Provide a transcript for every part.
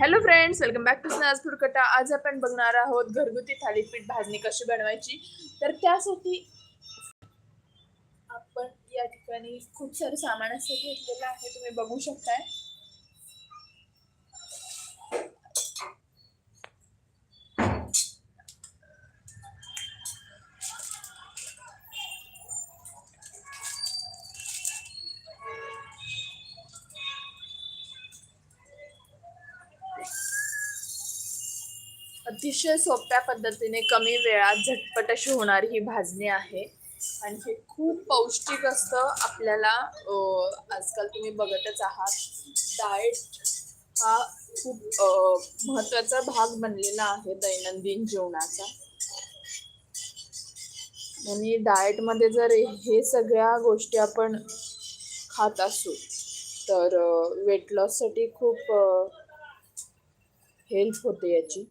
Hello friends welcome back to स्नॅज फुडकटा आज आपण बघणार आहोत घरगुती थालीपीठ भाजणी कशी बनवायची. तर त्यासाठी आपण या ठिकाणी खूप सारं सामान असं घेतलेलं आहे तुम्ही बघू शकताय. अतिशय सोप्या पद्धतीने कमी वेळात झटपट अशी होणारी ही भाजणी आहे. आणि हे खूप पौष्टिक असतं. आपल्याला आजकाल तुम्ही बघतच आहात. डाएट हा खूप महत्त्वाचा महत्त्वाचा भाग बनलेला आहे दैनंदिन जीवनाचा. आणि डाएटमध्ये जर हे सगळ्या गोष्टी आपण खात असू तर वेट लॉससाठी खूप हेल्प होते याची.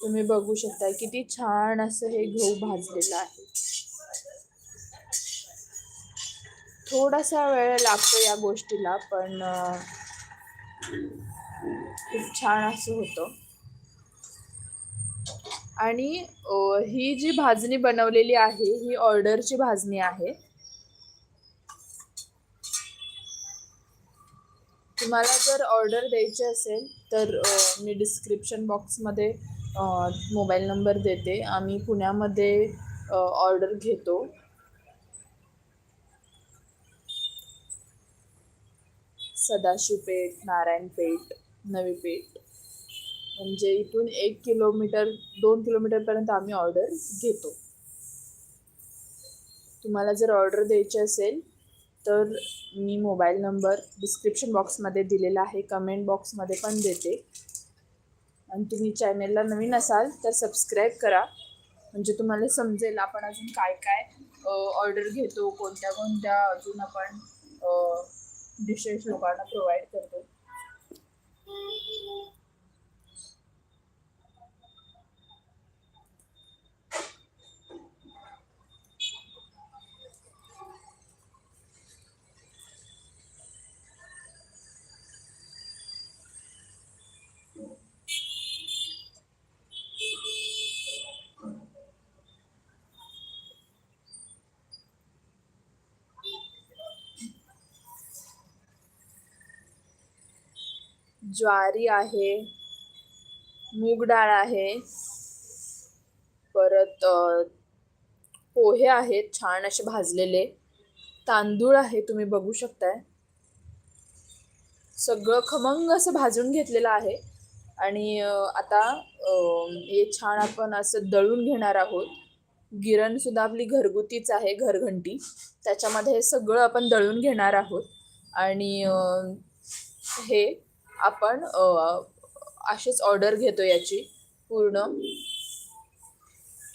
तुम्ही बघू शकता किती छान असं हे गहू भाजलेलं आहे. थोडासा वेळ लागतो या गोष्टीला पण खूप छान असं होतं. आणि ही जी भाजणी बनवलेली आहे ही ऑर्डरची भाजणी आहे. तुम्हाला जर ऑर्डर द्यायची असेल तर मी डिस्क्रिप्शन बॉक्समध्ये मोबाईल नंबर देते. आम्ही पुण्यामध्ये ऑर्डर घेतो. सदाशिवपेठ नारायणपेठ नवी पेठ. म्हणजे इथून एक किलोमीटर दोन किलोमीटरपर्यंत आम्ही ऑर्डर घेतो. तुम्हाला जर ऑर्डर द्यायची असेल तर मी मोबाईल नंबर डिस्क्रिप्शन बॉक्समध्ये दिलेला आहे कमेंट बॉक्समध्ये पण देते. आणि तुम्ही चॅनेलला नवीन असाल तर सबस्क्राईब करा. म्हणजे तुम्हाला समजेल आपण अजून काय काय ऑर्डर घेतो कोणत्या कोणत्या अजून आपण डिशेस लोकांना प्रोव्हाइड करतो. ज्वारी आहे मूग डाळ आहे परत पोहे आहेत छान असे भाजलेले. तांदूळ आहे तुम्ही बघू शकताय. सगळं खमंग असं भाजून घेतलेलं आहे. आणि आता हे छान आपण असं दळून घेणार आहोत. गिरणसुद्धा आपली घरगुतीच आहे घरघंटी. त्याच्यामध्ये हे सगळं आपण दळून घेणार आहोत. आणि हे आपण अशीच ऑर्डर घेतो याची पूर्ण.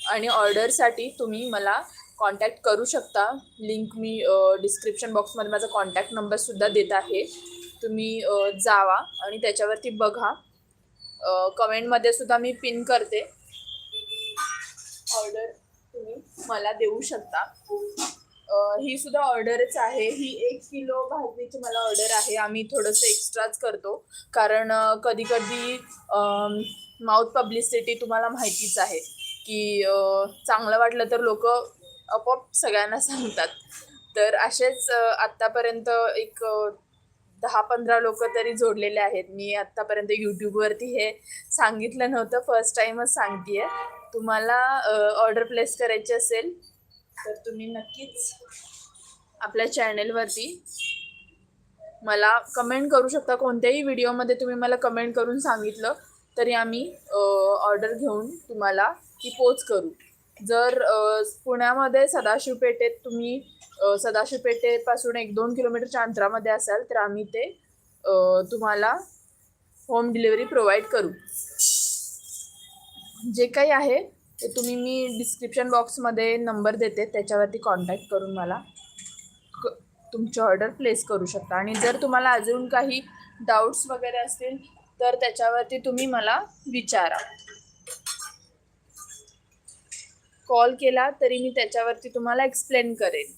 आणि ऑर्डरसाठी तुम्ही मला कॉन्टॅक्ट करू शकता. लिंक मी डिस्क्रिप्शन बॉक्समध्ये माझा कॉन्टॅक्ट नंबरसुद्धा देत आहे. तुम्ही जावा आणि त्याच्यावरती बघा. कमेंटमध्ये सुद्धा मी पिन करते. ऑर्डर तुम्ही मला देऊ शकता. ही सुद्धा ऑर्डरच आहे. ही एक किलो भाजणीची मला ऑर्डर आहे. आम्ही थोडंसं एक्स्ट्राच करतो. कारण कधी कधी माउथ पब्लिसिटी तुम्हाला माहितीच आहे की चांगलं वाटलं तर लोक आपोआप सगळ्यांना सांगतात. तर असेच आत्तापर्यंत एक दहा पंधरा लोक तरी जोडलेले आहेत. मी आत्तापर्यंत यूट्यूबवरती हे सांगितलं नव्हतं. फर्स्ट टाईमच सांगतेय. तुम्हाला ऑर्डर प्लेस करायची असेल तर तुम्ही नक्कीच आपल्या चॅनेलवरती मला कमेंट करू शकता. कोणत्याही व्हिडिओमध्ये तुम्ही मला कमेंट करून सांगितलं तरी आम्ही ऑर्डर घेऊन तुम्हाला ती पोच करू. जर पुण्यामध्ये सदाशिव पेठेत तुम्ही सदाशिव पेठेपासून एक दोन किलोमीटरच्या अंतरामध्ये असाल तर आम्ही ते तुम्हाला होम डिलिव्हरी प्रोव्हाइड करू. जे काही आहे ते तुम्ही मी डिस्क्रिप्शन बॉक्समध्ये नंबर देते त्याच्यावरती कॉन्टॅक्ट करून मला. क तुमची ऑर्डर प्लेस करू शकता. आणि जर तुम्हाला अजून काही डाऊट्स वगैरे असतील तर त्याच्यावरती तुम्ही मला विचारा. कॉल केला तरी मी त्याच्यावरती तुम्हाला एक्सप्लेन करेन.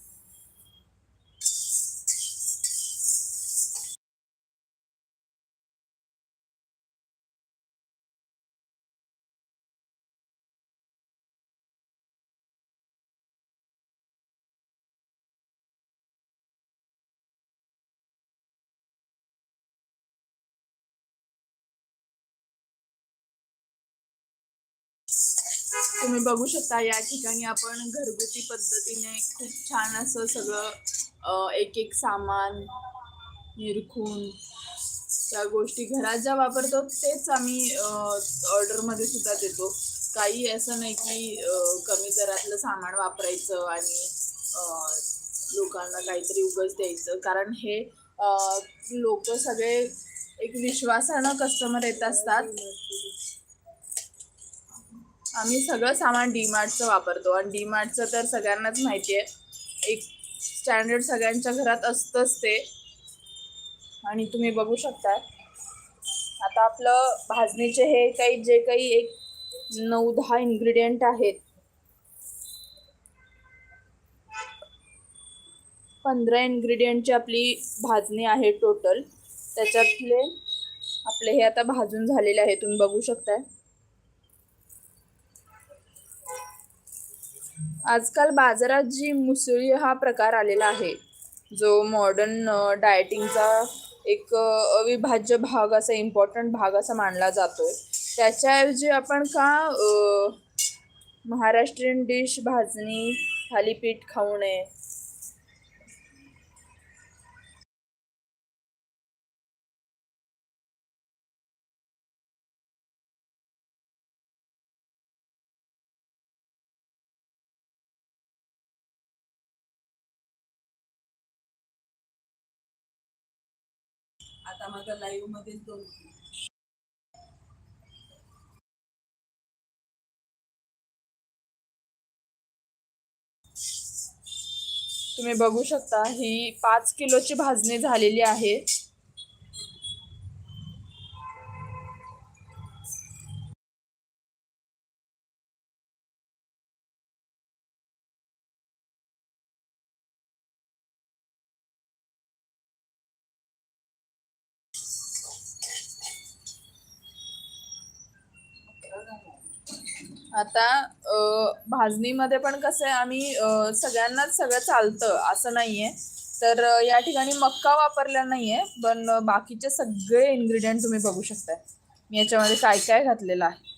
तुम्ही बघू शकता या ठिकाणी आपण घरगुती पद्धतीने खूप छान असं सगळं एक एक सामान निरखून त्या गोष्टी घरात ज्या वापरतो तेच आम्ही ऑर्डरमध्ये सुद्धा देतो. काही असं नाही की कमी दरातलं सामान वापरायचं आणि लोकांना काहीतरी उगच द्यायचं. कारण हे लोक सगळे एक विश्वासानं कस्टमर येत असतात. आम्ही सगळं सामान डीमार्टचं वापरतो. आणि डीमार्टचं तर सगळ्यांनाच माहिती आहे. एक स्टँडर्ड सगळ्यांच्या घरात असतंच ते. आणि तुम्ही बघू शकता आता आपलं भाजणीचे हे काही जे काही एक नऊ दहा इन्ग्रेडियंट आहेत. पंधरा इन्ग्रेडियंटची आपली भाजणी आहे टोटल त्याच्यातले आपले हे आता भाजून झालेले आहे. तुम्ही बघू शकताय. आजकाल बाजारात जी मुसळी हा प्रकार आलेला आहे जो मॉडर्न डायटिंगचा एक अविभाज्य भाग असा इम्पॉर्टंट भाग असा मानला जातोय. त्याच्याऐवजी आपण का महाराष्ट्रीयन डिश भाजणी थालीपीठ खाऊ नये आता माझा लाईव्हमध्ये दोन. तुम्ही बघू शकता ही पाच किलोची भाजणी झालेली आहे. आता भाजणीमध्ये पण कसं आहे आम्ही सगळ्यांनाच सगळं चालतं असं नाहीये. तर या ठिकाणी मक्का वापरला नाहीये पण बाकीचे सगळे इन्ग्रेडियंट तुम्ही बघू शकताय. मी याच्यामध्ये काय काय घातलेलं आहे.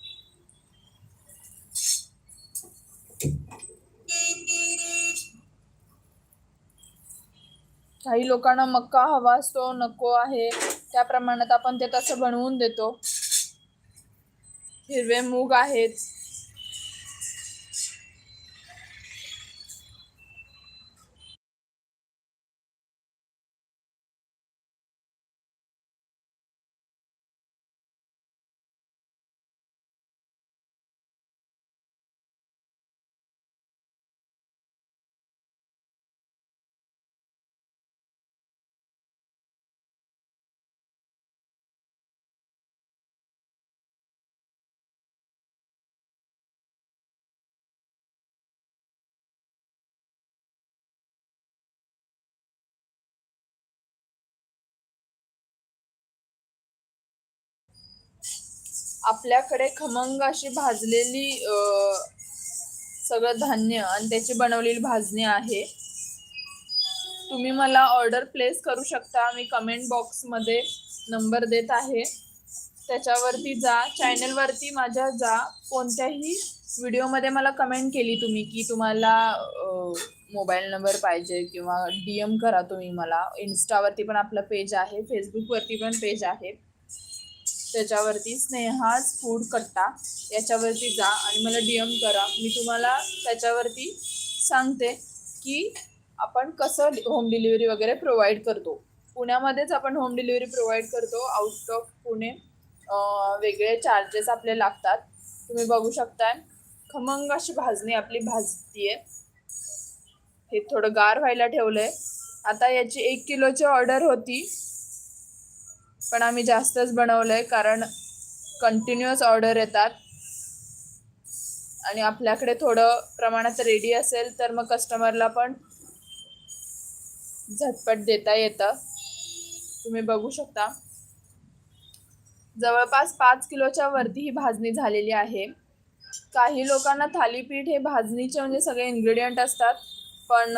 काही लोकांना मक्का हवा असतो नको आहे त्या प्रमाणात आपण ते तसं बनवून देतो. हिरवे मूग आहेत. आपल्याकडे खमंग अशी भाजलेली सगळं धान्य आणि त्याची बनवलेली भाजणी आहे. तुम्ही मला ऑर्डर प्लेस करू शकता. मी कमेंट बॉक्समध्ये नंबर देत आहे. त्याच्यावरती जा. चॅनलवरती माझ्या जा. कोणत्याही व्हिडिओमध्ये मला कमेंट केली तुम्ही की तुम्हाला मोबाईल नंबर पाहिजे किंवा डी एम करा तुम्ही मला. इन्स्टावरती पण आपलं पेज आहे. फेसबुकवरती पण पेज आहे. त्याच्यावरती स्नेहाज फूड कट्टा याच्यावरती जा आणि मला डी एम करा. मी तुम्हाला त्याच्यावरती सांगते की आपण कसं होम डिलिव्हरी वगैरे प्रोव्हाइड करतो. पुण्यामध्येच आपण होम डिलिव्हरी प्रोव्हाइड करतो. आउट ऑफ पुणे वेगळे चार्जेस आपले लागतात. तुम्ही बघू शकताय. खमंग अशी भाजणी आपली भाजतीये. हे थोडं गार व्हायला ठेवलंय. आता याची एक किलोची ऑर्डर होती. पण आम्ही जास्तच बनवलंय कारण कंटिन्युअस ऑर्डर येतात. आणि आपल्याकडे थोडं प्रमाणात रेडी असेल तर मग कस्टमरला पण झटपट देता येतं. तुम्ही बघू शकता. जवळपास पाच किलोच्या वरती ही भाजणी झालेली आहे. काही लोकांना थालीपीठ हे भाजणीचे म्हणजे सगळे इन्ग्रेडियंट असतात पण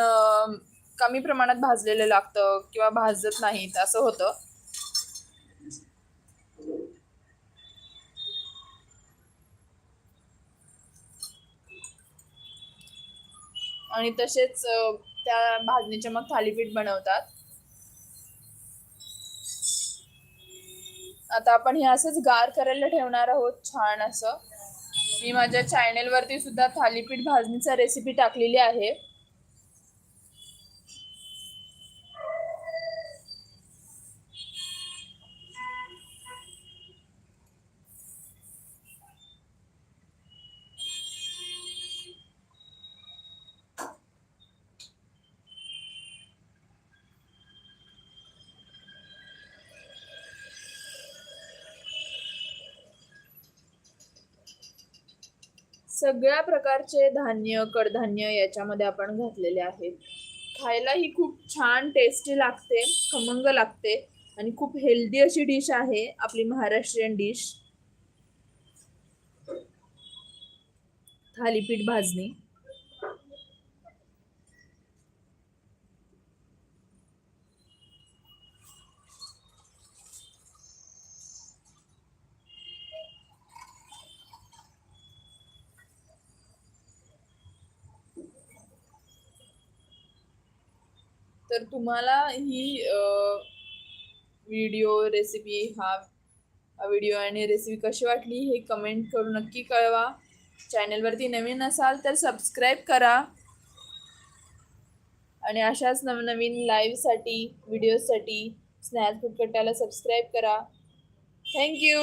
कमी प्रमाणात भाजलेलं लागतं किंवा भाजत नाहीत असं होतं. आणि तसेच त्या भाजणीचे मग थालीपीठ बनवतात. आता आपण हे असंच गार करायला ठेवणार आहोत छान असं. मी माझ्या चॅनेलवरती सुद्धा थालीपीठ भाजणीचा रेसिपी टाकलेली आहे. सगळ्या प्रकारचे धान्य कडधान्य याच्यामध्ये आपण घातलेले आहेत. खायला ही खूप छान टेस्टी लागते खमंग लागते आणि खूप हेल्दी अशी डिश आहे आपली महाराष्ट्रीयन डिश थालीपीठ भाजणी. तर तुम्हाला ही व्हिडिओ रेसिपी हा व्हिडिओ आणि रेसिपी कशी वाटली हे कमेंट करून नक्की कळवा. चॅनलवरती नवीन असाल तर सबस्क्राईब करा. आणि अशाच नवनवीन लाईव्हसाठी व्हिडिओसाठी स्नॅप फुटकट्याला सबस्क्राईब करा. Thank you